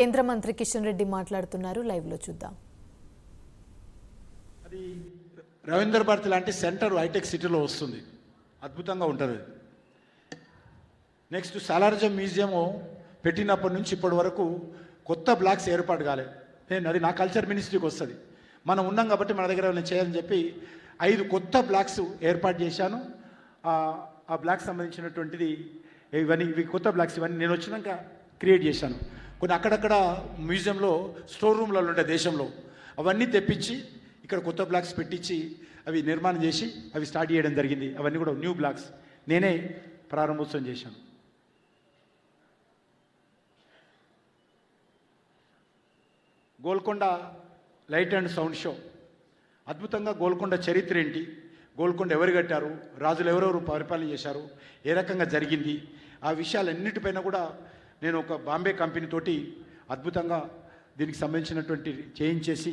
కేంద్ర మంత్రి కిషన్ రెడ్డి మాట్లాడుతున్నారు. లైవ్లో చూద్దాం. అది రవీంద్ర భారతి లాంటి సెంటర్ హైటెక్ సిటీలో వస్తుంది. అద్భుతంగా ఉంటుంది. నెక్స్ట్ సాలార్జం మ్యూజియం పెట్టినప్పటి నుంచి ఇప్పటి వరకు కొత్త బ్లాక్స్ ఏర్పాటు కాలేదు నేను అది నా కల్చర్ మినిస్ట్రీకి వస్తుంది. మనం ఉన్నాం కాబట్టి మన దగ్గర ఏమైనా చేయాలని చెప్పి ఐదు కొత్త బ్లాక్స్ ఏర్పాటు చేశాను. ఆ- ఆ బ్లాక్ సంబంధించినటువంటిది ఇవన్నీ ఇవి కొత్త బ్లాక్స్ ఇవన్నీ నేను వచ్చినాక క్రియేట్ చేశాను. కొన్ని అక్కడక్కడ మ్యూజియంలో స్టోర్ రూమ్లలో ఉండే దేశంలో అవన్నీ తెప్పించి ఇక్కడ కొత్త బ్లాక్స్ పెట్టించి అవి నిర్మాణం చేసి అవి స్టార్ట్ చేయడం జరిగింది. అవన్నీ కూడా న్యూ బ్లాక్స్. నేనే ప్రారంభోత్సవం చేశాను. Golconda light and sound show. అద్భుతంగా గోల్కొండ చరిత్ర ఏంటి? గోల్కొండ ఎవరు కట్టారు? రాజులు ఎవరెవరు పరిపాలన చేశారు? ఏ రకంగా జరిగింది? ఆ విషయాలన్నిటిపైన కూడా నేను ఒక బాంబే కంపెనీ తోటి అద్భుతంగా దీనికి సంబంధించినటువంటి చేయించేసి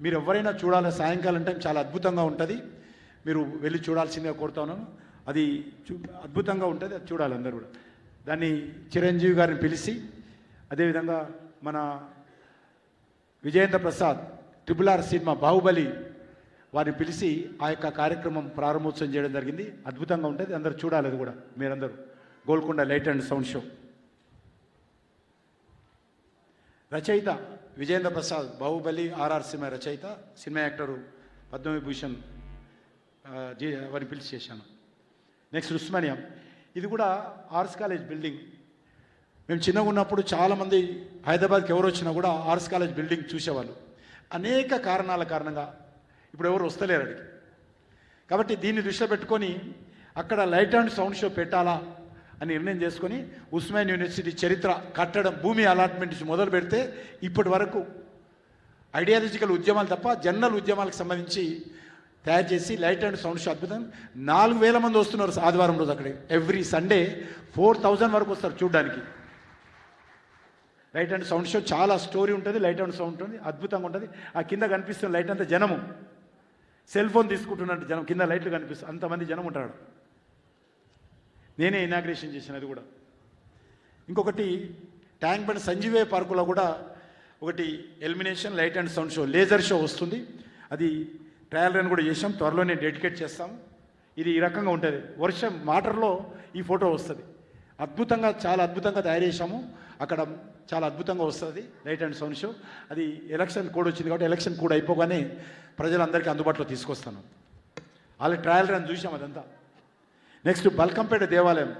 మీరు ఎవరైనా చూడాలి సాయంకాలం టైం చాలా అద్భుతంగా ఉంటుంది. మీరు వెళ్ళి చూడాల్సిందిగా కోరుతాను అది చూ అద్భుతంగా ఉంటుంది అది చూడాలి అందరూ కూడా. దాన్ని చిరంజీవి గారిని పిలిచి అదేవిధంగా మన Vijayendra Prasad triple R cinema Baahubali వారిని పిలిచి ఆ యొక్క కార్యక్రమం ప్రారంభోత్సవం చేయడం జరిగింది. అద్భుతంగా ఉంటుంది అందరూ చూడాలి అది కూడా మీరందరూ. Golconda light and sound show. రచయిత Vijendra Prasad Baahubali R R cinema రచయిత సినిమా యాక్టరు పద్మవిభూషణ్ జీ వారిని పిలిచి చేశాను. నెక్స్ట్ ఉస్మానియా ఇది కూడా ఆర్ట్స్ కాలేజ్ బిల్డింగ్. మేము చిన్నగా ఉన్నప్పుడు చాలామంది హైదరాబాద్కి ఎవరు వచ్చినా కూడా ఆర్ట్స్ కాలేజ్ బిల్డింగ్ చూసేవాళ్ళు. అనేక కారణాల కారణంగా ఇప్పుడు ఎవరు వస్తలేరు అడిగి కాబట్టి దీన్ని దృష్టిలో పెట్టుకొని అక్కడ లైట్ అండ్ సౌండ్ షో పెట్టాలా అని నిర్ణయం చేసుకొని ఉస్మాన్ యూనివర్సిటీ చరిత్ర కట్టడం భూమి అలాట్మెంట్ నుంచి మొదలు పెడితే ఇప్పటి వరకు ఐడియాలజికల్ ఉద్యమాలు తప్ప జనరల్ ఉద్యమాలకు సంబంధించి తయారు చేసి లైట్ అండ్ సౌండ్ షో అద్భుతం. నాలుగు వేల మంది వస్తున్నారు ఆదివారం రోజు అక్కడ. ఎవ్రీ సండే ఫోర్ థౌజండ్ వరకు వస్తారు చూడడానికి. లైట్ అండ్ సౌండ్ షో చాలా స్టోరీ ఉంటుంది లైట్ అండ్ సౌండ్ ఉంటుంది అద్భుతంగా ఉంటుంది. ఆ కింద కనిపిస్తున్న లైట్ అంతా జనము. సెల్ ఫోన్ తీసుకుంటున్నట్టు జనం కింద లైట్లు కనిపిస్తుంది అంతమంది జనం ఉంటాడు నేనే ఇనాగ్రేషన్ చేసినది కూడా. ఇంకొకటి ట్యాంక్ బండ్ సంజీవే పార్కులో కూడా ఒకటి illumination light and sound show laser show వస్తుంది. అది ట్రయల్ రన్ కూడా చేసాం త్వరలోనే డెడికేట్ చేస్తాం. ఇది ఈ రకంగా ఉంటుంది. వర్షం వాటర్లో ఈ ఫోటో వస్తుంది. అద్భుతంగా చాలా అద్భుతంగా తయారు చేశాము. అక్కడ చాలా అద్భుతంగా వస్తుంది లైట్ అండ్ సౌండ్ షో. అది ఎలక్షన్ కోడ్ వచ్చింది కాబట్టి ఎలక్షన్ కోడ్ అయిపోగానే ప్రజలందరికీ అందుబాటులో తీసుకొస్తాను. వాళ్ళ ట్రయల్ రన్ చూసాం అదంతా. నెక్స్ట్ బల్కంపేట దేవాలయం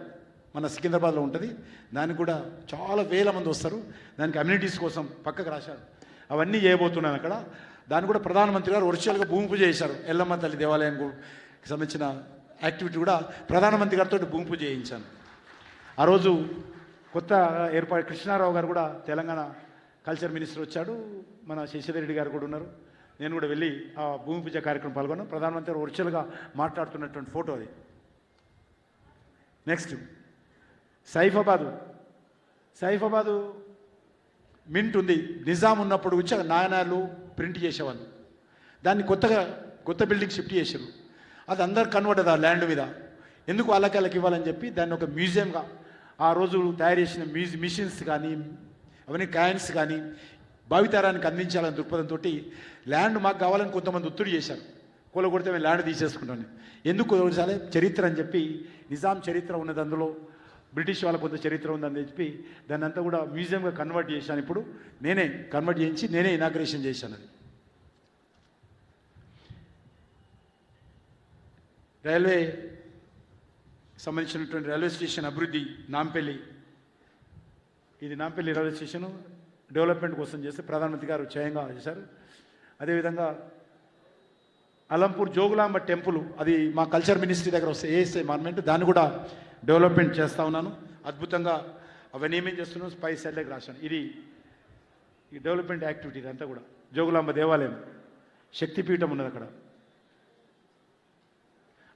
మన సికింద్రాబాద్లో ఉంటుంది. దానికి కూడా చాలా వేల మంది వస్తారు. దానికి అమ్యూనిటీస్ కోసం పక్కకు రాశారు. అవన్నీ చేయబోతున్నాను అక్కడ. దాన్ని కూడా ప్రధానమంత్రి గారు వర్చువల్గా భూమి పూజ చేశారు. ఎల్లమ్మ తల్లి దేవాలయానికి సంబంధించిన యాక్టివిటీ కూడా ప్రధానమంత్రి గారితో భూమి పూజ చేయించాను. ఆ రోజు కొత్త ఏర్పాటు కృష్ణారావు గారు కూడా తెలంగాణ కల్చర్ మినిస్టర్ వచ్చాడు. మన శశిధరెడ్డి గారు కూడా ఉన్నారు. నేను కూడా వెళ్ళి ఆ భూమి పూజ కార్యక్రమం పాల్గొన్నాను. ప్రధానమంత్రి గారు వర్చువల్గా మాట్లాడుతున్నటువంటి ఫోటో అది. నెక్స్ట్. సైఫాబాదు. సైఫాబాదు మింట్ ఉంది నిజాం ఉన్నప్పుడు వచ్చి నాణాలు ప్రింట్ చేసేవాళ్ళు. దాన్ని కొత్తగా కొత్త బిల్డింగ్ షిఫ్ట్ చేశారు అది అందరు కన్వర్ట్ ఆ ల్యాండ్ మీద. ఎందుకు వాళ్ళకి ఇవ్వాలని చెప్పి దాన్ని ఒక మ్యూజియంగా ఆ రోజు తయారు చేసిన మ్యూజి మిషన్స్ కానీ అవన్నీ కాయిన్స్ కానీ భావితరానికి అందించాలని దృక్పథంతో ల్యాండ్ మాకు కావాలని కొంతమంది ఒత్తిడి చేశారు. కూలగొడితే మేము ల్యాండ్ తీసేసుకుంటాను ఎందుకు ఒకసారి చరిత్ర అని చెప్పి నిజాం చరిత్ర ఉన్నది అందులో బ్రిటిష్ వాళ్ళ కొంత చరిత్ర ఉందని చెప్పి దాన్ని అంతా కూడా మ్యూజియంగా కన్వర్ట్ చేశాను ఇప్పుడు. నేనే కన్వర్ట్ చేయించి నేనే ఇనాగ్రేషన్ చేశాను అది. రైల్వే సంబంధించినటువంటి రైల్వే స్టేషన్ అభివృద్ధి నాంపల్లి. ఇది నాంపల్లి రైల్వే స్టేషను డెవలప్మెంట్ కోసం చేస్తే ప్రధానమంత్రి గారు చేయంగా చేశారు. అదేవిధంగా అలంపూర్ జోగులాంబ టెంపుల్ అది మా కల్చర్ మినిస్ట్రీ దగ్గర వస్తే ఏఎస్ఐ మార్మెంట్ దాన్ని కూడా డెవలప్మెంట్ చేస్తూ ఉన్నాను. అద్భుతంగా అవన్నీ ఏమేం చేస్తున్నాను స్పై సెల్లకు రాశాను. ఇది ఈ డెవలప్మెంట్ యాక్టివిటీ ఇదంతా కూడా. జోగులాంబ దేవాలయం. శక్తిపీఠం ఉన్నది అక్కడ.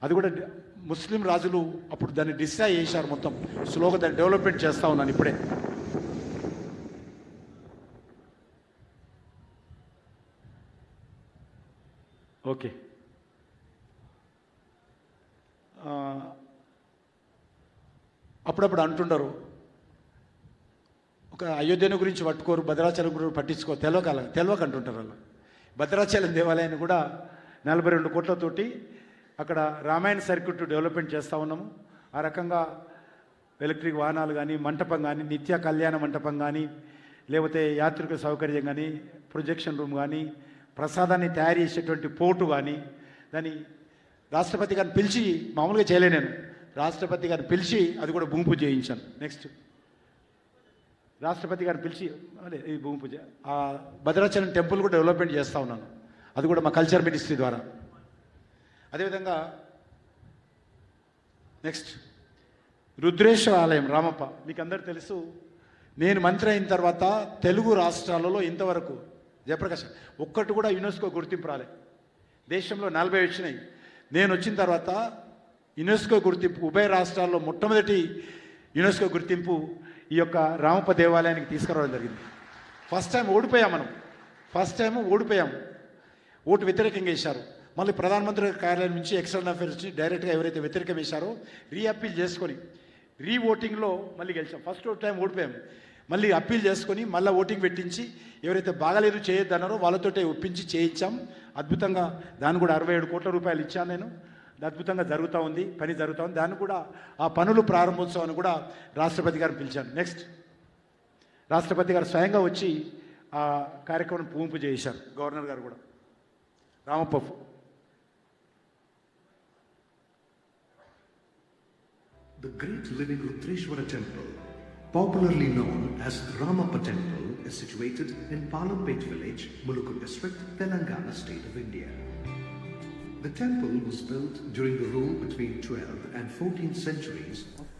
అది కూడా ముస్లిం రాజులు అప్పుడు దాన్ని డిస్ట్రాయ్ చేశారు మొత్తం. స్లోగా దాన్ని డెవలప్మెంట్ చేస్తూ ఉన్నాను ఇప్పుడే. ఓకే. అప్పుడప్పుడు అంటుండరు ఒక అయోధ్యను గురించి పట్టుకోరు భద్రాచలం గురించి పట్టించుకో తెలవకాల అంటుంటారు వాళ్ళు. భద్రాచలం దేవాలయాన్ని కూడా నలభై రెండు కోట్లతోటి అక్కడ రామాయణ సర్క్యూట్ డెవలప్మెంట్ చేస్తూ ఉన్నాము. ఆ రకంగా ఎలక్ట్రిక్ వాహనాలు కానీ మంటపం కానీ నిత్య కళ్యాణ మంటపం కానీ లేకపోతే యాత్రికుల సౌకర్యం కానీ ప్రొజెక్షన్ రూమ్ కానీ ప్రసాదాన్ని తయారు చేసేటువంటి పోటు కానీ దాన్ని రాష్ట్రపతి గారిని పిలిచి మామూలుగా చేయలే నేను. రాష్ట్రపతి గారిని పిలిచి అది కూడా భూమి పూజ చేయించాను. నెక్స్ట్ రాష్ట్రపతి గారిని పిలిచి ఈ భూమి పూజ. ఆ భద్రాచలం టెంపుల్ కూడా డెవలప్మెంట్ చేస్తూ ఉన్నాను. అది కూడా మా కల్చర్ మినిస్ట్రీ ద్వారా. అదేవిధంగా నెక్స్ట్ రుద్రేశ్వర ఆలయం రామప్ప. మీకు అందరు తెలుసు నేను మంత్రి అయిన తర్వాత తెలుగు రాష్ట్రాలలో ఇంతవరకు జయప్రకాష్ ఒక్కటి కూడా యునెస్కో గుర్తింపు రాలే. దేశంలో నలభై వచ్చినాయి. నేను వచ్చిన తర్వాత యునెస్కో గుర్తింపు ఉభయ రాష్ట్రాల్లో మొట్టమొదటి యునెస్కో గుర్తింపు ఈ యొక్క రామప్ప దేవాలయానికి తీసుకురావడం జరిగింది. ఫస్ట్ టైం ఓడిపోయాం మనం. First time ఓడిపోయాం. ఓటు వ్యతిరేకంగా వేశారు. మళ్ళీ ప్రధానమంత్రి కార్యాలయం నుంచి ఎక్స్టర్నల్ అఫేర్స్ నుంచి డైరెక్ట్గా ఎవరైతే వ్యతిరేకం వేశారో రీ చేసుకొని రీ ఓటింగ్లో మళ్ళీ గెలిచాం. ఫస్ట్ టైం ఓడిపోయాం. మళ్ళీ అప్పీల్ చేసుకొని మళ్ళీ ఓటింగ్ పెట్టించి ఎవరైతే బాగాలేదు చేయొద్దన్నారో వాళ్ళతోటే ఒప్పించి చేయించాం. అద్భుతంగా దాన్ని కూడా అరవై ఏడు కోట్ల రూపాయలు ఇచ్చాను నేను. అద్భుతంగా జరుగుతూ ఉంది పని జరుగుతూ ఉంది. దాన్ని కూడా ఆ పనులు ప్రారంభోత్సవాన్ని కూడా రాష్ట్రపతి గారిని పిలిచాను. నెక్స్ట్ రాష్ట్రపతి గారు స్వయంగా వచ్చి ఆ కార్యక్రమం పూంపు చేశారు. గవర్నర్ గారు కూడా. Ramappa The great living Rutreshwara temple, popularly known as Ramappa temple, is situated in Palampet village, Muluku district, Telangana state of India. The temple was built during the rule between 12th and 14th centuries